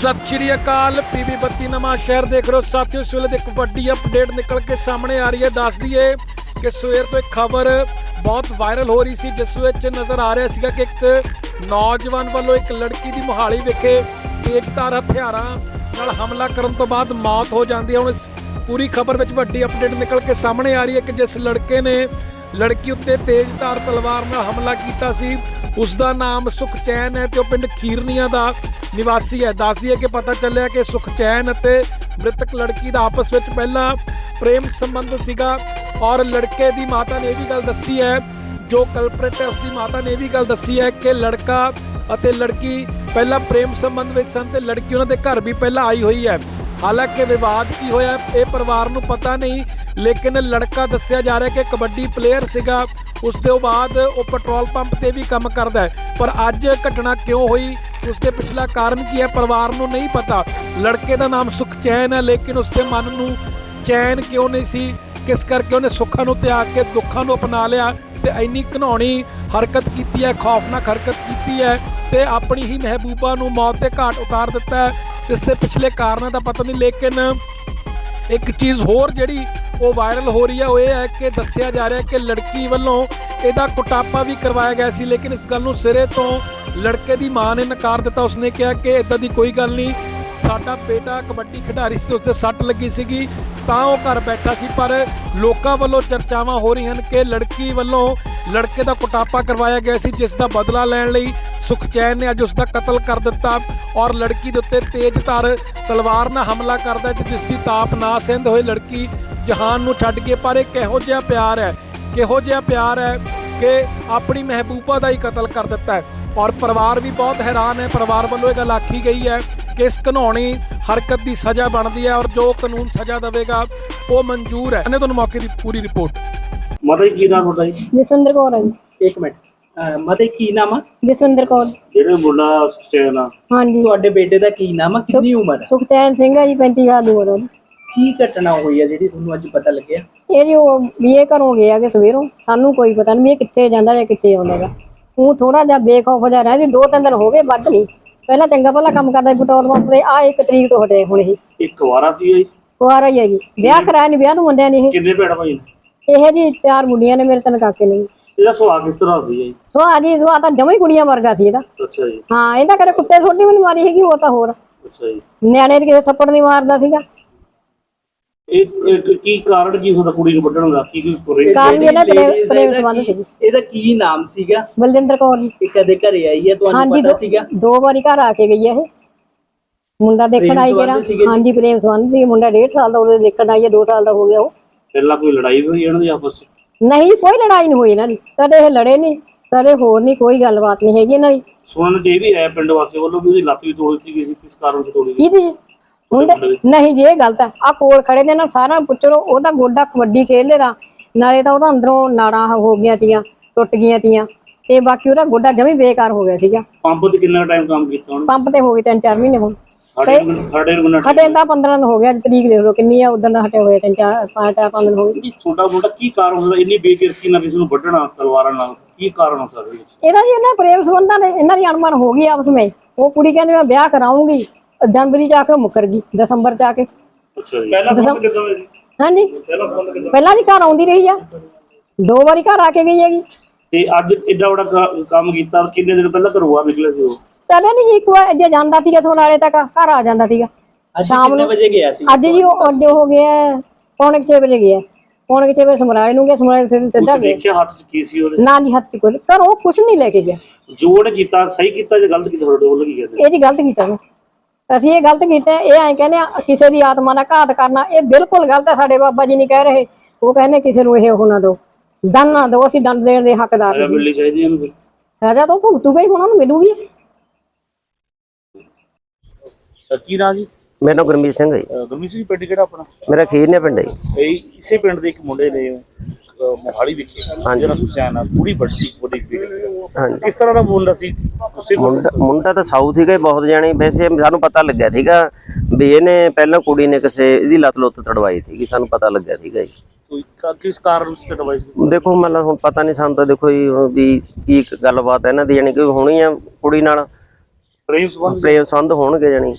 ਸਤਿ ਸ਼੍ਰੀ ਅਕਾਲ ਪੀਬੀ ਬੱਤੀ ਨਵਾਂ ਸ਼ਹਿਰ ਦੇਖ ਰਹੇ ਹੋ। ਸਾਥੀਓ, ਇਸ ਵੇਲੇ ਦੀ ਇੱਕ ਵੱਡੀ ਅਪਡੇਟ ਨਿਕਲ ਕੇ ਸਾਹਮਣੇ ਆ ਰਹੀ ਹੈ। ਦੱਸ ਦਈਏ ਕਿ ਸਵੇਰ ਤੋਂ ਇੱਕ ਖਬਰ ਬਹੁਤ ਵਾਇਰਲ ਹੋ ਰਹੀ ਸੀ, ਜਿਸ ਵਿੱਚ ਨਜ਼ਰ ਆ ਰਿਹਾ ਸੀਗਾ ਕਿ ਇੱਕ ਨੌਜਵਾਨ ਵੱਲੋਂ ਇੱਕ ਲੜਕੀ ਦੀ ਮੁਹਾਲੀ ਵਿਖੇ ਤੇਜ਼ਧਾਰ ਹਥਿਆਰਾਂ ਨਾਲ ਹਮਲਾ ਕਰਨ ਤੋਂ ਬਾਅਦ ਮੌਤ ਹੋ ਜਾਂਦੀ ਹੈ। ਹੁਣ ਇਸ ਪੂਰੀ ਖਬਰ ਵਿੱਚ ਵੱਡੀ ਅਪਡੇਟ ਨਿਕਲ ਕੇ ਸਾਹਮਣੇ ਆ ਰਹੀ ਹੈ ਕਿ ਜਿਸ ਲੜਕੇ ਨੇ ਲੜਕੀ ਉੱਤੇ ਤੇਜ਼ਧਾਰ ਤਲਵਾਰ ਨਾਲ ਹਮਲਾ ਕੀਤਾ ਸੀ। ਉਸ ਦਾ ਨਾਮ ਸੁਖਚੈਨ ਹੈ ਤੇ ਉਹ ਪਿੰਡ ਖੀਰਨੀਆਂ ਦਾ ਨਿਵਾਸੀ ਹੈ। ਦੱਸਦੀ ਹੈ ਕਿ ਪਤਾ ਚੱਲਿਆ ਕਿ ਸੁਖਚੈਨ ਅਤੇ ਮ੍ਰਿਤਕ ਲੜਕੀ ਦਾ ਆਪਸ ਵਿੱਚ ਪਹਿਲਾਂ ਪ੍ਰੇਮ ਸੰਬੰਧ ਸੀਗਾ ਔਰ ਲੜਕੇ ਦੀ ਮਾਤਾ ਨੇ ਇਹ ਵੀ ਗੱਲ ਦੱਸੀ ਹੈ, ਜੋ ਕਲਪਰੇਟ ਹੈ ਉਸ ਦੀ ਮਾਤਾ ਨੇ ਇਹ ਵੀ ਗੱਲ ਦੱਸੀ ਹੈ ਕਿ ਲੜਕਾ ਅਤੇ ਲੜਕੀ ਪਹਿਲਾਂ ਪ੍ਰੇਮ ਸੰਬੰਧ ਵਿੱਚ ਸਨ ਤੇ ਲੜਕੀ ਉਹਨਾਂ ਦੇ ਘਰ ਵੀ ਪਹਿਲਾਂ ਆਈ ਹੋਈ ਹੈ। ਹਾਲਾਂਕਿ ਵਿਵਾਦ ਕੀ ਹੋਇਆ ਇਹ ਪਰਿਵਾਰ ਨੂੰ ਪਤਾ ਨਹੀਂ, ਲੇਕਿਨ ਲੜਕਾ ਦੱਸਿਆ ਜਾ ਰਿਹਾ ਕਿ ਕਬੱਡੀ ਪਲੇਅਰ ਸੀਗਾ। ਉਸ ਤੋਂ ਬਾਅਦ ਉਹ ਪੈਟਰੋਲ ਪੰਪ ਤੇ ਵੀ ਕੰਮ ਕਰਦਾ ਹੈ। ਪਰ ਅੱਜ ਘਟਨਾ ਕਿਉਂ ਹੋਈ, ਉਸ ਦੇ ਪਿਛਲਾ ਕਾਰਨ ਕੀ ਹੈ, ਪਰਿਵਾਰ ਨੂੰ ਨਹੀਂ ਪਤਾ। ਲੜਕੇ ਦਾ ਨਾਮ ਸੁਖਚੈਨ ਹੈ, ਲੇਕਿਨ ਉਸ ਦੇ ਮਨ ਨੂੰ ਚੈਨ ਕਿਉਂ ਨਹੀਂ ਸੀ? ਕਿਸ ਕਰਕੇ ਉਹਨੇ ਸੁੱਖਾਂ ਨੂੰ ਤਿਆਗ ਕੇ ਦੁੱਖਾਂ ਨੂੰ ਅਪਣਾ ਲਿਆ? ਤੇ ਇੰਨੀ ਘਿਨਾਉਣੀ ਹਰਕਤ ਕੀਤੀ ਹੈ, ਖੌਫਨਾਕ ਹਰਕਤ ਕੀਤੀ ਹੈ ਤੇ ਆਪਣੀ ਹੀ ਮਹਿਬੂਬਾ ਨੂੰ ਮੌਤ ਦੇ ਘਾਟ ਉਤਾਰ ਦਿੱਤਾ ਹੈ। ਇਸ ਦੇ ਪਿਛਲੇ ਕਾਰਨਾਂ ਦਾ ਪਤਾ ਨਹੀਂ, ਲੇਕਿਨ ਇੱਕ ਚੀਜ਼ ਹੋਰ ਜਿਹੜੀ ਉਹ ਵਾਇਰਲ ਹੋ ਰਹੀ ਹੈ ਉਹ ਇਹ ਹੈ ਕਿ ਦੱਸਿਆ ਜਾ ਰਿਹਾ ਕਿ ਲੜਕੀ ਵੱਲੋਂ ਇਹਦਾ ਕੁਟਾਪਾ ਵੀ ਕਰਵਾਇਆ ਗਿਆ ਸੀ, ਲੇਕਿਨ ਇਸ ਗੱਲ ਨੂੰ ਸਿਰੇ ਤੋਂ ਲੜਕੇ ਦੀ ਮਾਂ ਨੇ ਨਕਾਰ ਦਿੱਤਾ। ਉਸਨੇ ਕਿਹਾ ਕਿ ਇਦਾਂ ਦੀ ਕੋਈ ਗੱਲ ਨਹੀਂ, ਸਾਡਾ ਬੇਟਾ ਕਬੱਡੀ ਖਿਡਾਰੀ ਸੀ ਤੇ ਉਸਤੇ ਸੱਟ ਲੱਗੀ ਸੀਗੀ, ਤਾਂ ਉਹ ਘਰ ਬੈਠਾ ਸੀ, ਪਰ ਲੋਕਾਂ ਵੱਲੋਂ ਚਰਚਾਵਾਂ ਹੋ ਰਹੀਆਂ ਹਨ ਕਿ ਲੜਕੀ ਵੱਲੋਂ ਲੜਕੇ ਦਾ ਕੁਟਾਪਾ ਕਰਵਾਇਆ ਗਿਆ ਸੀ, ਜਿਸ ਦਾ ਬਦਲਾ ਲੈਣ ਲਈ ਸੁਖਚੈਨ ਨੇ ਅੱਜ ਉਸ ਦਾ ਕਤਲ ਕਰ ਦਿੱਤਾ ਔਰ ਲੜਕੀ ਦੇ ਉੱਤੇ ਤੇਜ਼ ਧਾਰ ਤਲਵਾਰ ਨਾਲ ਹਮਲਾ ਕਰਦਾ ਜਿਸ ਦੀ ਤਾਪ ਨਾ ਸਹਿੰਦ ਹੋਏ ਲੜਕੀ ਜਹਾਨ ਨੂੰ ਛੱਡ ਕੇ, ਪਰ ਇਹ ਕਿਹੋ ਜਿਹਾ ਪਿਆਰ ਹੈ? ਕਿਹੋ ਜਿਹਾ ਪਿਆਰ ਹੈ ਕਿ ਆਪਣੀ ਮਹਿਬੂਬਾ ਦਾ ਹੀ ਕਤਲ ਕਰ ਦਿੱਤਾ ਹੈ? ਔਰ ਪਰਿਵਾਰ ਵੀ ਬਹੁਤ ਹੈਰਾਨ ਹੈ। ਪਰਿਵਾਰ ਵੱਲੋਂ ਇਹ ਗੱਲ ਆਖੀ ਗਈ ਹੈ ਕਿ ਇਸ ਘਨੌਣੀ ਹਰਕਤ ਦੀ ਸਜ਼ਾ ਬਣਦੀ ਹੈ ਔਰ ਜੋ ਕਾਨੂੰਨ ਸਜ਼ਾ ਦੇਵੇਗਾ, ਉਹ ਮਨਜ਼ੂਰ ਹੈ। ਇਹਨੇ ਤੁਹਾਨੂੰ ਮੌਕੇ ਦੀ ਪੂਰੀ ਰਿਪੋਰਟ ਮਾਤਾ ਜੀ ਕੀ ਨਾਮ ਤੁਹਾਡਾ ਜੀ? ਜਸਵਿੰਦਰ ਕੌਰ ਹੈ ਜੀ। ਇੱਕ ਮਿੰਟ। ਅਹ ਮਤੇ ਕੀ ਨਾਮ ਆ? ਜਸਵਿੰਦਰ ਕੌਰ। ਜਿਹੜੇ ਮੁੰਡਾ ਸਟੇਨ ਆ ਹਾਂਜੀ। ਤੁਹਾਡੇ ਬੇਟੇ ਦਾ ਕੀ ਨਾਮ ਆ? ਕਿੰਨੀ ਉਮਰ ਹੈ ਸੁਖਚੈਨ ਸਿੰਘ ਹੈ ਜੀ 35 ਸਾਲ ਦੀ ਉਮਰ ਉਹਦੀ। ਕੀ ਘਟਨਾ ਹੋਈ ਹੈ ਜਿਹੜੀ ਤੁਹਾਨੂੰ ਅੱਜ ਪਤਾ ਲੱਗਿਆ? ਇਹ ਜੀ ਉਹ ਵੀ ਇਹ ਘਰੋਂ ਗਿਆ ਕਿ ਸਵੇਰੋਂ। ਸਾਨੂੰ ਕੋਈ ਪਤਾ ਨਹੀਂ ਵੀ ਇਹ ਕਿੱਥੇ ਜਾਂਦਾ ਜਾਂ ਕਿੱਥੇ ਆਉਂਦਾ ਗਾ। ਉਹ ਥੋੜਾ ਜਿਹਾ ਬੇਖੌਫ ਜਿਹਾ ਰਹਿ ਜੀ ਦੋ ਤਿੰਨ ਦਿਨ ਹੋ ਗਏ ਵੱਧ ਨਹੀਂ ਪਹਿਲਾਂ ਚੰਗਾ ਭਲਾ ਕੰਮ ਕਰਦਾ ਸੀ ਪੈਟਰੋਲ ਪੰਪ ਤੇ। ਆ ਇੱਕ ਤਰੀਕ ਤੋਂ ਹਟੇ ਹੁਣ ਇਹ ਇੱਕ ਵਾਰਾ ਸੀ ਜੀ? ਕੁਆਰਾ ਹੀ ਹੈ ਜੀ। ਵਿਆਹ ਕਰਾਇਆ ਨਹੀਂ ਵਿਆਹ ਨੂੰ ਮੁੰਡਿਆਂ ਨੇ ਇਹ। ਕਿੰਨੇ ਭੈਣ ਭਾਈ ਨੇ? ਇਹ ਜੀ ਚਾਰ ਮੁੰਡੀਆਂ ਨੇ ਮੇਰੇ ਤਿੰਨ ਕਾਕੇ ਨੇ। ਜੀ। ਇਹਦਾ ਸੁਭਾਅ ਕਿਸ ਤਰ੍ਹਾਂ ਸੀ ਜੀ? ਸੋ ਆ ਜੀ ਸੋ ਆ ਤਾਂ ਜਮਾਂ ਹੀ ਕੁੜੀਆਂ ਵਰਗਾ ਸੀ ਇਹਦਾ। ਅੱਛਾ ਜੀ। ਹਾਂ ਇਹਦਾ ਕਰੇ ਕੁੱਤੇ ਛੋਟੀ ਵੀ ਨਹੀਂ ਮਾਰੀ ਹੈਗੀ ਹੋਰ ਤਾਂ ਹੋਰ। ਅੱਛਾ ਜੀ। ਨਿਆਣੇ ਦੇ ਕਿਸੇ ਥੱਪੜ ਨਹੀਂ ਮਾਰਦਾ ਸੀਗਾ। ਇਹ ਇਹ ਕੀ ਕਾਰਨ ਕੀ ਹੁੰਦਾ ਕੁੜੀ ਨੂੰ ਵੱਢਣ ਦਾ? ਕੀ ਕੀ ਪੁਰੇ ਕਾਰਨ ਜਿਹੜੀ ਇਹਦਾ ਪ੍ਰੇਮ ladies ਪ੍ਰੇਮ ਇਹਦਾ ਸੰਬੰਧ ਕੀ- ਸੀ। ਇਹਦਾ ਕੀ ਨਾਮ ਸੀਗਾ? ਬਲਜਿੰਦਰ ਕੌਰ ਜੀ। ਇਹ ਕਦੇ ਘਰੇ ਆਈ ਹੈ ਤੁਹਾਨੂੰ ਹਾਂਜੀ ਪਤਾ ਦੋ- ਸੀਗਾ? ਦੋ ਵਾਰੀ ਘਰ ਆ ਕੇ ਗਈ ਹੈ ਇਹ। ਮੁੰਡਾ ਦੇਖਣ ਪ੍ਰੇਮ ਆਈ ਸੰਬੰਧ ਕਿਹੜਾ ਸੀਗੇ ਜੀ? ਹਾਂਜੀ ਪ੍ਰੇਮ ਸੰਬੰਧ ਸੀ। ਮੁੰਡਾ 1.5 ਸਾਲ ਦਾ ਉਹਦੇ ਦੇਖਣ ਆਈ ਹੈ 2 ਸਾਲ ਦਾ ਹੋ ਗਿਆ ਉਹ। ਪਹਿਲਾਂ ਕੋਈ ਲੜਾਈ ਹੋਈ ਇਹਨਾਂ ਦੀ ਆਪਸ ਵਿੱਚ? ਨਹੀਂ ਕੋਈ ਲੜਾਈ ਨਹੀਂ ਹੋਈ ਇਹਨਾਂ ਦੀ। ਕਦੇ ਇਹ ਲੜੇ ਨਹੀਂ ਕਦੇ ਹੋਰ ਨਹੀਂ ਕੋਈ ਗੱਲਬਾਤ ਨਹੀਂ ਹੈਗੀ ਇਹਨਾਂ ਦੀ। ਸੁਣਨ ਚ ਇਹ ਵੀ ਆਇਆ ਪਿੰਡ ਵਾਸੀਆਂ ਵੱਲੋਂ ਵੀ ਉਹਦੀ ਲੱਤ ਵੀ ਤੋੜ ਦਿੱਤੀ ਗਈ ਸੀ ਕਿਸ ਕਾਰਨ ਤੋਂ ਤੋੜੀ ਗਈ ਕਿਹਦੀ? ਮੁੰਡੇ ਨਹੀਂ ਜੀ ਇਹ ਗਲਤ ਹੈ। ਆ ਕੋਲ ਖੜੇ ਨੇ ਨਾ ਸਾਰਾ ਪੁੱਛੋ ਉਹਦਾ ਗੋਡਾ ਕਬੱਡੀ ਖੇਡਦੇ ਦਾ ਨਾਲੇ ਤਾਂ ਉਹਦਾ ਅੰਦਰੋਂ ਨਾੜਾਂ ਹੋ ਗਈਆਂ ਤੀਆਂ ਟੁੱਟ ਗਈਆਂ ਤੀਆਂ। ਤੇ ਬਾਕੀ ਉਹਦਾ ਗੋਡਾ ਜਮੀ ਬੇਕਾਰ ਹੋ ਗਿਆ ਸੀਗਾ। ਪੰਪ ਤੇ ਕਿੰਨਾ ਟਾਈਮ ਕੰਮ ਕੀਤਾ ਉਹਨੇ? ਪੰਪ ਤੇ ਹੋ ਗਏ ਤਿੰਨ ਚਾਰ ਮਹੀਨੇ ਹੁਣ। ਸਾਡੇ ਨੂੰ- ਨੂੰ ਹਟੇ ਤਾਂ 15 ਦਿਨ ਹੋ ਗਿਆ ਅੱਜ ਤਰੀਕ ਦੇਖ ਲਓ ਕਿੰਨੀ ਆ ਉਦੋਂ ਦਾ ਹਟੇ ਹੋਏ ਤਿੰਨ ਚਾਰ ਪੰਜ ਚਾਰ ਪੰਜ ਦਿਨ ਹੋ ਗਏ। ਕੀ ਛੋਟਾ ਮੋਟਾ ਕੀ ਕਾਰਨ ਹੁੰਦਾ ਇੰਨੀ ਬੇਕਿਰਕੀ ਨਾਲ ਕਿਸੇ ਨੂੰ ਵੱਢਣਾ ਤਲਵਾਰਾਂ ਨਾਲ ਕੀ ਕਾਰਨ ਹੋ ਸਕਦਾ ਇਹਦੇ ਵਿੱਚ? ਇਹਦਾ ਜੀ ਇਹਨਾਂ ਪ੍ਰੇਮ ਸੰਬੰਧਾਂ ਦੇ ਇਹਨਾਂ ਦੀ ਅਣਮਨ ਹੋ ਗਈ ਆਪਸ ਵਿੱਚ। ਉਹ ਕੁੜੀ ਕਹਿੰਦੀ ਮੈਂ ਵਿਆਹ ਕਰਾਉਂਗੀ ਜਨਵਰੀ ਚ ਆ ਕੇ ਮੁੱਕਰ ਗਈ ਦਸੰਬਰ ਚ ਆ ਕੇ। ਅੱਛਾ ਜੀ। ਪਹਿਲਾਂ ਫੋਨ ਕਿਦਾਂ ਹੋਇਆ ਜੀ? ਹਾਂਜੀ। ਪਹਿਲਾਂ ਫੋਨ ਕਿਦਾਂ ਪਹਿਲਾਂ ਜੀ ਘਰ ਆਉਂਦੀ ਰਹੀ ਆ। ਦੋ ਵਾਰੀ ਘਰ ਆ ਕੇ ਗਈ ਹੈਗੀ। ਤੇ ਅੱਜ ਐਡਾ ਵੱਡਾ ਕੰਮ ਕੀਤਾ ਕਿੰਨੇ ਦਿਨ ਪਹਿਲਾਂ ਘਰੋਂ ਬਾਹਰ ਨਿਕਲੇ ਸੀ ਉਹ? ਕਦੇ ਨਹੀਂ ਜੀ ਇੱਕ ਵਾਰ ਜੇ ਜਾਂਦਾ ਸੀਗਾ ਨਾਲੇ ਤੱਕ ਘਰ ਆ ਜਾਂਦਾ ਸੀਗਾ। ਅੱਜ ਸ਼ਾਮ ਕਿੰਨੇ ਨੂੰ- ਵਜੇ ਗਿਆ ਸੀ? ਅੱਜ ਜੀ ਉਹ ਅੱਡੇ ਹੋ ਗਿਆ ਪੌਣੇ 6 ਵਜੇ ਗਿਆ। ਪੌਣੇ 6 ਵਜੇ ਸਮਰਾਲੇ ਨੂੰ ਗਿਆ ਸਮਰਾਲੇ ਫਿਰ ਸਿੱਧਾ ਗਿਆ। ਦੇਖਿਆ ਹੱਥ 'ਚ ਕੀ ਸੀ ਉਹਦੇ? ਨਾ ਜੀ ਹੱਥ ਚ ਕੋਈ ਘਰੋਂ ਕੁਛ ਨਹੀਂ ਲੈ ਕੇ ਗਿਆ। ਜੋੜ ਕੀਤਾ ਸਹੀ ਕੀਤਾ ਜਾਂ ਗਲਤ ਕੀਤਾ ਤੁਹਾਡੇ ਵੱਲੋਂ ਕੀ ਕਹਿੰਦੇ? ਇਹ ਜੀ ਗਲਤ ਕੀਤਾ ਨੇ ਅਸੀਂ ਇਹ ਗਲਤ ਕੀਤਾ ਇਹ ਐਂ ਕਹਿੰਦੇ ਆ ਕਿਸੇ ਦੀ ਆਤਮਾ ਦਾ ਘਾਤ ਕਰਨਾ ਇਹ ਬਿਲਕੁਲ ਗਲਤ ਹੈ ਸਾਡੇ ਬਾਬਾ ਜੀ ਨਹੀਂ ਕਹਿ ਰਹੇ। ਉਹ ਕਹਿੰਦੇ ਕਿਸੇ ਨੂੰ ਇਹ ਉਹ ਨਾ ਦਿਓ। ਦੰਡ ਨਾ ਦਿਓ ਅਸੀਂ ਦੰਡ ਦੇਣ ਦੇ ਹੱਕਦਾਰ ਸਜ਼ਾ ਨਹੀਂ ਮਿਲਣੀ ਚਾਹੀਦੀ ਇਹਨੂੰ ਫਿਰ। ਸਜ਼ਾ ਤਾਂ ਉਹ ਭੁਗਤੂਗਾ ਹੀ ਹੁਣ ਉਹਨੂੰ ਮਿਲੂਗੀ। ਕੀ ਨਾਂ ਜੀ? ਮੇਰਾ ਨਾਮ ਗੁਰਮੀਤ ਸਿੰਘ ਹੈ ਜੀ। ਗਰਮੀਤ ਜੀ ਪਿੰਡ ਕਿਹੜਾ ਆਪਣਾ? ਮੇਰਾ ਖੀਰ ਨੇ ਪਿੰਡ ਹੈ ਜੀ। ਇਹ ਇਸੇ ਪਿੰਡ ਦੇ ਇੱਕ ਮੁੰਡੇ ਨੇ ਅਹ ਮੋਹਾਲੀ ਵਿਖੇ। ਹਾਂਜੀ। ਜਿਹੜਾ ਸੁਸ਼ਾਨ ਆ ਪੂਰੀ ਵੱਡੀ ਵੱਡੀ ਹਾਂਜੀ। ਕਿਸ ਤਰ੍ਹਾਂ ਦਾ ਮੁੰਡਾ ਸੀ? ਗੁੱਸੇ ਮੁੰਡਾ ਮੁੰਡਾ ਤਾਂ ਸਾਊਥ ਸੀਗਾ ਜੀ, ਬਹੁਤ ਜਾਣੀ। ਵੈਸੇ ਸਾਨੂੰ ਪਤਾ ਲੱਗਿਆ ਸੀਗਾ ਵੀ ਇਹਨੇ ਪਹਿਲਾਂ ਕੁੜੀ ਨੇ ਕਿਸੇ ਇਹਦੀ ਲੱਤ ਲੁੱਤ ਤੜਵਾਈ ਸੀਗੀ ਸਾਨੂੰ ਪਤਾ ਲੱਗਿਆ ਸੀਗਾ ਜੀ। ਕੋਈ ਕ- ਕਿਸ ਕਾਰਨ ਚ ਤੜਵਾਈ ਸੀ? ਦੇਖੋ ਮਤਲਬ ਹੁਣ ਪਤਾ ਨਹੀਂ ਸਾਨੂੰ ਤਾਂ ਦੇਖੋ ਜੀ ਵੀ ਕੀ ਗੱਲਬਾਤ ਹੈ ਇਹਨਾਂ ਦੀ ਜਾਣੀ ਕਿ ਹੋਣੀ ਆ ਕੁੜੀ ਨਾਲ। ਪ੍ਰੇਮ ਸੰਬੰਧ? ਪ੍ਰੇਮ ਸੰਧ ਹੋਣਗੇ ਜਾਣੀ।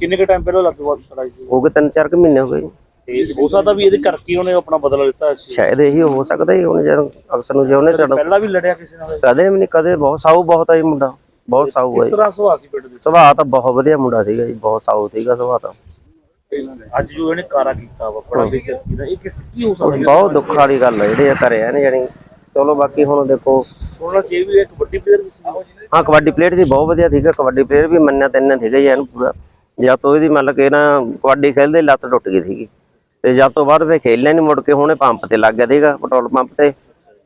ਕਿੰਨੇ ਕੁ ਟਾਈਮ ਪਹਿਲਾਂ ਲੱਤ ਫੜਾਈ ਸੀ ਹੋ ਗਏ ਤਿੰਨ ਚਾਰ ਕੁ ਮਹੀਨੇ ਹੋ ਗਏ ਜੀ। ਤੇ ਹੋ ਸਕਦਾ ਵੀ ਇਹਦੇ ਕਰਕੇ ਹੀ ਉਹਨੇ ਆਪਣਾ ਬਦਲਾ ਲਿੱਤਾ ਸੀ ਸ਼ਾਇਦ ਇਹੀ ਹੋ ਸਕਦਾ ਹੀ ਹੁਣ ਜਦੋਂ ਅਕਸਰ ਨੂੰ ਜੇ ਉਹਨੇ ਤੁਹਾਡਾ ਪਹਿਲਾਂ ਵੀ ਲੜਿਆ ਕਿਸੇ ਨਾਲ? ਕਦੇ ਵੀ ਨਹੀਂ ਕਦੇ ਬਹੁਤ ਸਾਊ ਬਹੁਤ ਆ ਜੀ ਮੁੰਡਾ। ਬਹੁਤ ਸਾਊ ਹੈ ਕਿਸ ਜੀ। ਤਰ੍ਹਾਂ ਸੁਭਾਅ ਸੀ ਪਿੰਡ ਦੇ? ਸੁਭਾਅ ਤਾਂ ਬਹੁਤ ਵਧੀਆ ਮੁੰਡਾ ਸੀਗਾ ਜੀ ਬਹੁਤ ਸਾਊ ਸੀਗਾ ਸੁਭਾਅ ਤਾਂ। ਅੱਜ ਜੋ ਇਹਨੇ ਕਾਰਾ ਕੀਤਾ ਵਾ ਬੜਾ ਬੇਇੱਜ਼ਤੀ ਦਾ ਇਹ ਕਿਸ ਕੀ ਹੋ ਸਕਦਾ ਬਹੁਤ ਦੁੱਖ ਵਾਲੀ ਗੱਲ ਹੈ ਜਿਹੜੇ ਇਹ ਕਰਿਆ ਨੇ ਜਾਨੀ ਚਲੋ ਬਾਕੀ ਹੁਣ ਦੇਖੋ। ਸੋਨਾ ਜੇ ਵੀ ਇੱਕ ਵੱਡੀ ਪਲੇਅਰ ਵੀ ਸੀ। ਹਾਂ ਕਬੱਡੀ ਪਲੇਅਰ ਸੀ ਬਹੁਤ ਵਧੀਆ ਸੀਗਾ। ਕਬੱਡੀ ਪਲੇਅਰ ਵੀ ਮੰਨਿਆ ਤੈਨਾਂ ਸੀਗਾ ਜੀ ਇਹਨੂੰ ਪੂਰਾ। ਜਦ ਤੋਂ ਇਹਦੀ ਮਤਲਬ ਕਿ ਨਾ ਕਬੱਡੀ ਖੇਲਦੇ ਲੱਤ ਟੁੱਟ ਗਈ ਸੀਗੀ ਤੇ ਜਦ ਤੋਂ ਬਾਅਦ ਫੇ ਖੇਲਿਆ ਨਹੀਂ ਮੁੜ ਕੇ ਹੁਣੇ ਪੰਪ ਤੇ ਲੱਗ ਗਿਆ ਸੀਗਾ ਪੈਟਰੋਲ ਪੰਪ ਤੇ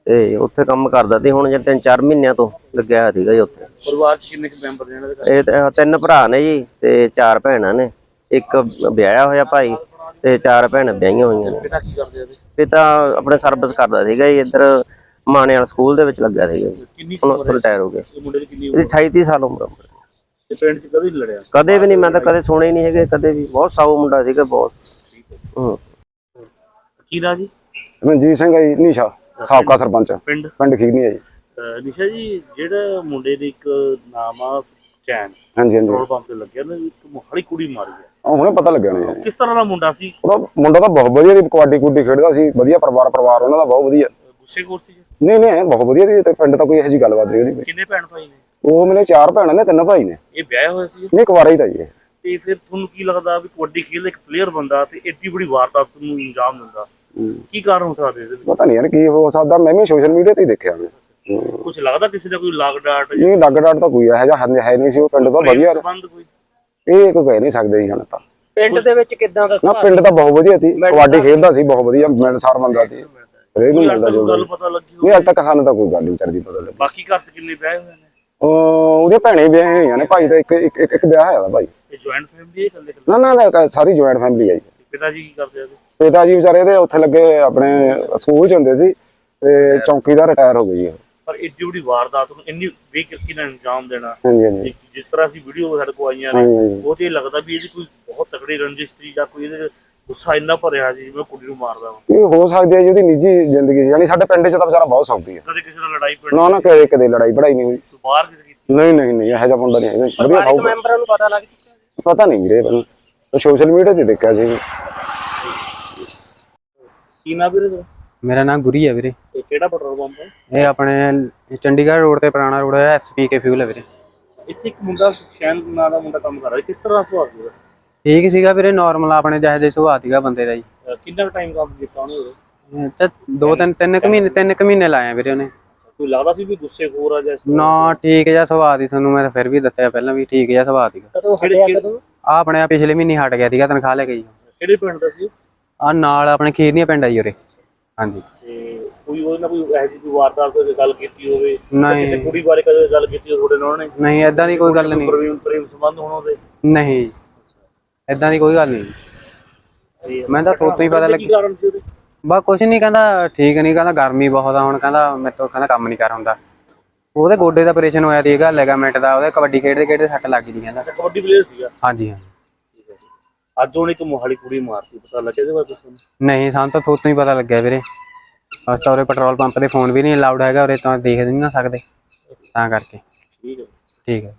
ਤੇ ਉੱਥੇ ਕੰਮ ਕਰਦਾ ਸੀ ਹੁਣ ਜੇ ਤਿੰਨ ਚਾਰ ਮਹੀਨਿਆਂ ਤੋਂ ਲੱਗਿਆ ਹੋਇਆ ਸੀਗਾ ਜੀ ਉੱਥੇ ਪਰਿਵਾਰ ਚ ਕਿੰਨੇ ਕੁ ਮੈਂਬਰ ਨੇ ਇਹਨਾਂ ਦੇ ਘਰ? ਇਹ ਤਾਂ ਤਿੰਨ ਭਰਾ ਨੇ ਜੀ ਤੇ ਚਾਰ ਭੈਣਾਂ ਨੇ ਇੱਕ ਵਿਆਹਿਆ ਹੋਇਆ ਭਾਈ ਤੇ ਚਾਰ ਭੈਣਾਂ ਵਿਆਹੀਆਂ ਹੋਈਆਂ ਨੇ ਪਿਤਾ ਕੀ ਕਰਦੇ ਆ ਇਹਦੇ? ਪਿਤਾ ਆਪਣੇ ਸਰਵਿਸ ਕਰਦਾ ਸੀਗਾ ਜੀ ਇੱਧਰ ਮਾਣੇ ਵਾਲਾ ਸਕੂਲ ਦੇ ਵਿੱਚ ਲੱਗਿਆ ਸੀਗਾ ਜੀ। ਕਿੰਨੀ ਕੁ ਹੁਣ ਉਮਰ ਹੈ ਰਿਟਾਇਰ ਹੋ ਗਿਆ ਇਹ ਮੁੰਡੇ ਦੀ ਕਿੰਨੀ ਉਮਰ ਇਹਦੀ 28 30 ਸਾਲ ਉਮਰ ਆ। ਤੇ ਪਿੰਡ ਚ ਕਦੇ ਨਹੀਂ ਲੜਿਆ ਕਦੇ ਵੀ ਨਹੀਂ ਮੈਂ ਤਾਂ ਕਦੇ ਸੁਣੇ ਹੀ ਨਹੀਂ ਹੈਗੇ ਕਦੇ ਵੀ। ਬਹੁਤ ਸਾਊ ਮੁੰਡਾ ਸੀਗਾ ਬਹੁਤ। ਹੂੰ। ਕੀ ਨਾ ਜੀ? ਮਨਜੀਤ ਸਿੰਘ ਹੈ ਜੀ ਨੀਸ਼ਾ ਸਾਬਕਾ ਸਰਪੰਚ। ਪਿੰਡ? ਪਿੰਡ ਖੀਰਨੀ ਹੈ ਜੀ। ਅਹ ਨਿਸ਼ਾ ਜੀ ਜਿਹੜਾ ਮੁੰਡੇ ਦੇ ਇੱਕ ਨਾਮ ਆ ਚੈਨ। ਹਾਂਜੀ ਹਾਂਜੀ। ਪੈਟਰੋਲ ਪੰਪ ਤੇ ਲੱਗਿਆ ਨਾ ਇੱਕ ਮੋਹਾਲੀ ਕੁੜੀ ਮਾਰੀ ਹੈ ਉਹ ਹੁਣੇ ਪਤਾ ਲੱਗਿਆ ਨੇ ਕਿਸ ਤਰ੍ਹਾਂ ਦਾ ਮੁੰਡਾ ਸੀ? ਉਹਦਾ ਮੁੰਡਾ ਤਾਂ ਬਹੁਤ ਵਧੀਆ ਦੀ ਕਬੱਡੀ ਕੁੱਡੀ ਖੇਡਦਾ ਸੀ ਵਧੀਆ ਪਰਿਵਾਰ ਪਰਿਵਾਰ ਉਹਨਾਂ ਦਾ ਬਹੁਤ ਵਧੀਆ। ਗੁੱਸੇ ਖੋਰ ਸੀ ਨਹੀਂ ਨਹੀਂ ਬਹੁਤ ਵਧੀਆ ਦੀ ਤੇ ਪਿੰਡ ਤਾਂ ਕੋਈ ਇਹੋ ਜਿਹੀ ਗੱਲਬਾਤ ਨਹੀਂ ਉਹਦੀ। ਕਿੰਨੇ ਭੈਣ ਭਾਈ ਨੇ? ਉਹ ਮੇਰੇ ਚਾਰ ਭੈਣਾਂ ਨੇ ਤਿੰਨ ਭਾਈ ਨੇ। ਇਹ ਵਿਆਹ ਹੋਇਆ ਸੀ? ਨਹੀਂ ਕੁਵਾਰਾ ਹੀ ਤਾਂ ਜੀ ਇਹ। ਤੇ ਫਿਰ ਤੁਹਾਨੂੰ ਕੀ ਲੱਗਦਾ ਵੀ ਕਬੱਡੀ ਖੇਡ ਇੱਕ ਪਲੇਅਰ ਬੰਦਾ ਤੇ ਏਡੀ ਬੜੀ ਵਾਰਦਾਤ ਨੂੰ ਅੰਜਾਮ ਦਿੰਦਾ? ਕੀ ਕਾਰਨ ਹੋ ਸਕਦੇ ਇਹਦੇ ਵਿੱਚ? ਪਤਾ ਨਹੀਂ ਯਾਰ ਕੀ ਹੋ ਸਕਦਾ ਮੈਂ ਵੀ ਸੋਸ਼ਲ ਮੀਡੀਆ ਤੇ ਹੀ ਦੇਖਿਆ ਮੈਂ। ਕੁਝ ਲੱਗਦਾ ਕਿਸੇ ਦਾ ਕੋਈ ਲਾਗ ਡਾਟ? ਇਹ ਡੱਗ ਡਾਟ ਤਾਂ ਕੋਈ ਇਹੋ ਜਿਹਾ ਹੈ- ਹੈ ਨਹੀਂ ਸੀ ਉਹ ਪਿੰਡ ਤਾਂ ਵਧੀਆ ਸੰਬੰਧ ਕੋਈ? ਇਹ ਕੋਈ ਕਹਿ ਨਹੀਂ ਸਕਦੇ ਜੀ ਹੁਣ ਤਾਂ। ਪਿੰਡ ਦੇ ਵਿੱਚ ਕਿਦਾਂ ਦਾ ਨਾ ਪਿੰਡ ਤਾਂ ਬਹੁਤ ਵਧੀਆ ਸੀ ਕਬੱਡੀ ਖੇਡਦਾ ਸੀ ਬਹੁਤ ਵਧੀਆ ਮਿਲਸਾਰ ਬੰਦਾ ਸੀ। ਹਰੇਕ ਨੂੰ ਮਿਲਦਾ ਜੋ ਗੱਲ ਪਤਾ ਲੱਗੀ ਨਹੀਂ ਹੋਵੇ। ਅੱਜ ਤੱਕ ਸਾਨੂੰ ਤਾਂ ਕੋਈ ਗੱਲ ਨਹੀਂ ਚੜਦੀ ਪਤਾ ਲੱਗੀ। ਬਾਕੀ ਘਰ ਚ ਕਿੰਨੇ ਵਿਆਹ ਹੋਏ ਨੇ? ਉਹਦੇ ਭੈਣੇ ਵਿਆਹੇ ਹੋਈਆਂ ਨੇ ਭਾਈ ਦਾ ਇੱਕ ਇੱਕ ਇੱਕ- ਵਿਆਹ ਹੋਇਆ ਦਾ ਭਾਈ। ਇਹ ਜੁਆਇੰਟ ਫੈਮਿਲੀ ਹੈ ਇਕੱਲੇ ਇਕੱਲੇ? ਨਾ ਨਾ ਸਾਰੀ ਜੁਆਇੰਟ ਫੈਮਿਲੀ ਹੈ ਜੀ। ਪਿਤਾ ਜੀ ਕੀ ਕਰਦੇ ਆ? ਪਿਤਾ ਜੀ ਵਿਚਾਰੇ ਦੇ ਉੱਥੇ ਲੱਗੇ ਆਪਣੇ ਸਕੂਲ ਚ ਹੁੰਦੇ ਸੀ ਤੇ ਚੌਂਕੀਦਾਰ ਰਿਟਾਇਰ ਹੋ ਗਏ ਜੀ। ਪਰ ਏਡੀ ਬੜੀ ਵਾਰਦਾਤ ਨੂੰ ਇੰਨੀ ਬੇਕਿਰਕੀ ਨਾਲ ਅੰਜਾਮ ਦੇਣਾ? ਹਾਂਜੀ ਹਾਂਜੀ। ਇੱਕ ਜਿਸ ਤਰ੍ਹਾਂ ਅਸੀਂ ਵੀਡੀਓ ਸਾਡੇ ਕੋਲ ਆਈਆਂ ਨੇ ਉਹ ਤੇ ਲੱਗਦਾ ਵੀ ਇਹਦੀ ਕੋਈ ਬਹੁਤ ਤਕੜੀ ਰੰਜਿਸ਼ ਸੀ ਜਾਂ ਕੋਈ ਇਹਦੇ ਗੁੱਸਾ ਇੰਨਾ ਭਰਿਆ ਸੀ ਜਿਵੇਂ ਕੁੜੀ ਨੂੰ ਮਾਰਦਾ ਇਹ ਹੋ ਸਕਦੀ ਹੈ ਜੀ ਉਹਦੀ ਨਿੱਜੀ ਜ਼ਿੰਦਗੀ ਸੀ ਯਾਨੀ ਸਾਡੇ ਪਿੰਡ ਚ ਤਾਂ ਵਿਚਾਰਾ ਬਹੁਤ ਸੌਖੀ ਹੈ ਕਦੇ ਕਿਸੇ ਨਾਲ ਲੜਾਈ ਪੜੀ ਨਾ ਨਾ ਕਦੇ ਕਦੇ ਲੜਾਈ ਪੜਾਈ ਨਹੀਂ ਹੋਈ। ਬਾਹਰ ਕਿਤੇ ਕੀਤੀ ਨਹੀਂ ਨਹੀਂ ਨਹੀਂ ਇਹੋ ਜਿਹਾ ਮੁੰਡਾ ਨਹੀਂ ਹੈਗਾ। ਵਧੀਆ ਸੌਖ ਮੈਂਬਰਾਂ ਨੂੰ ਪਤਾ ਲੱਗ ਚੁੱਕਾ ਪਤਾ ਨਹੀਂ ਵੀਰੇ ਮੈਨੂੰ ਸੋਸ਼ਲ ਮੀਡੀਆ ਤੇ ਦੇਖਿਆ ਸੀ ਕੀ ਨਾ ਵੀਰੇ ਤੇਰਾ? ਮੇਰਾ ਨਾਮ ਗੁਰੀ ਹੈ ਵੀਰੇ। ਇਹ ਕਿਹੜਾ ਪੈਟਰੋਲ ਪੰਪ ਹੈ? ਇਹ ਆਪਣੇ ਚੰਡੀਗੜ੍ਹ ਰੋਡ ਤੇ ਪੁਰਾਣਾ ਰੋਡ ਹੈ ਐਸਪੀਕੇ ਫਿਊਲ ਹੈ ਵੀਰੇ। ਇੱਥੇ ਇੱਕ ਮੁੰਡਾ ਸ਼ੈਨ ਨਾਂ ਦਾ ਮੁੰਡਾ ਕੰਮ ਕਰ ਰਿਹਾ। ਕਿਸ ਤਰ੍ਹਾਂ ਸੁਭਾਅ ਸੀ ਉਹਦਾ? ਠੀਕ ਸੀਗਾ ਵੀਰੇ ਨਾਰਮਲ ਆਪਣੇ ਜਿਹੇ ਜਿਹੇ ਸੁਭਾਅ ਸੀਗਾ ਬੰਦੇ ਦਾ ਜੀ। ਅਹ ਕਿੰਨਾ ਟਾਈਮ ਕੰਮ ਕੀਤਾ ਉਹਨੇ ਉਰੇ? ਤੇ ਦੋ ਤਿੰਨ ਤਿੰਨ ਕੁ ਮਹੀਨੇ ਤਿੰਨ ਕੁ ਮਹੀਨੇ ਲਾਏ ਆ ਵੀਰੇ ਉਹਨੇ। ਕੋਈ ਲੱਗਦਾ ਸੀ ਵੀ ਗੁੱਸੇ ਖੋਰ ਆ ਜਾਂ ਇਸ ਤਰ੍ਹਾਂ? ਨਾ ਠੀਕ ਜਿਹਾ ਸੁਭਾਅ ਦੀ ਤੁਹਾਨੂੰ ਮੈਂ ਫਿਰ ਵੀ ਦੱਸਿਆ ਪਹਿਲਾਂ ਵੀ ਠੀਕ ਜਿਹਾ ਸੁਭਾਅ ਸੀਗਾ। ਕਦੋਂ ਕਿਹੜੇ- ਹਟਿਆ ਕਦੋਂ? ਆ ਆਪਣੇ ਆ ਪਿਛਲੇ ਮਹੀਨੇ ਹਟ ਗਿਆ ਸੀਗਾ ਤਨਖਾਹ ਲੈ ਕੇ ਜੀ। ਕਿਹੜੇ ਪਿੰਡ ਦਾ ਸੀ? ਆ ਨਾਲ ਆਪਣੇ ਖੀਰਨੀਆਂ ਪਿੰਡ ਆ ਜੀ ਉਰੇ। ਹਾਂਜੀ। ਤੇ ਕੋਈ ਉਹਦੇ ਨਾਲ ਕੋਈ ਇਹੋ ਜਿਹੀ ਕੋਈ ਵਾਰਦਾਤ ਕੋਈ ਗੱਲ ਕੀਤੀ ਹੋਵੇ? ਜਾਂ ਨਹੀਂ। ਕਿਸੇ ਕੁੜੀ ਬਾਰੇ ਕਦੇ ਗੱਲ ਕੀਤੀ ਹੋਵੇ ਤੁਹਾਡੇ ਨਾਲ ਉਹਨੇ? ਨਹੀਂ ਐਦਾਂ ਦੀ ਕੋਈ ਗੱਲ ਨਹੀਂ। ਪ੍ਰੇਮ ਪ੍ਰੇਮ ਸੰਬੰਧ ਹੋਣ ਉਹਦੇ? ਨਹੀਂ। ਐਦਾਂ ਦੀ ਕੋਈ ਗੱਲ ਨਹੀਂ। ਮੈਂ ਤਾਂ ਥੋਤੋਂ ਹੀ ਪਤਾ ਕੀ ਲੱਗੀ ਕਾਰਨ ਸੀ ਉਹਦੇ? ਬਸ ਕੁਛ ਨਹੀਂ ਕਹਿੰਦਾ ਠੀਕ ਨਹੀਂ ਕਹਿੰਦਾ ਗਰਮੀ ਬਹੁਤ ਆ ਹੁਣ ਕਹਿੰਦਾ ਤੋਂ ਕਹਿੰਦਾ ਕੰਮ ਨਹੀਂ ਕਰ ਹੁੰਦਾ। ਉਹਦੇ ਗੋਡੇ ਦਾ ਆਪਰੇਸ਼ਨ ਹੋਇਆ ਸੀਗਾ ਲੈਗਾਮੈਂਟ ਦਾ ਉਹਦੇ ਕਬੱਡੀ ਖੇਡਦੇ ਖੇਡਦੇ ਸੱਟ ਲੱਗ ਗਈ ਕਹਿੰਦਾ। ਕਬੱਡੀ ਪਲੇਅਰ ਸੀਗਾ? ਹਾਂਜੀ ਹਾਂ ਅੱਜ ਉਹਨੇ ਇੱਕ ਮੋਹਾਲੀ ਕੁੜੀ ਮਾਰਤੀ ਪਤਾ ਲੱਗਿਆ ਇਹਦੇ ਬਾਰੇ ਤੁਹਾਨੂੰ? ਨਹੀਂ ਸਾਨੂੰ ਤਾਂ ਥੋਤੋਂ ਹੀ ਪਤਾ ਲੱਗਿਆ ਵੀਰੇ। ਬਸ ਤਾਂ ਉਰੇ ਪੈਟਰੋਲ ਪੰਪ ਤੇ ਫੋਨ ਵੀ ਨਹੀਂ ਅਲਾਉਡ ਹੈਗਾ ਉਰੇ ਤਾਂ ਦੇਖ ਨਹੀਂ ਨਾ ਸਕਦੇ ਤਾਂ ਕਰਕੇ। ਠੀਕ ਹੈ। ਠੀਕ ਹੈ।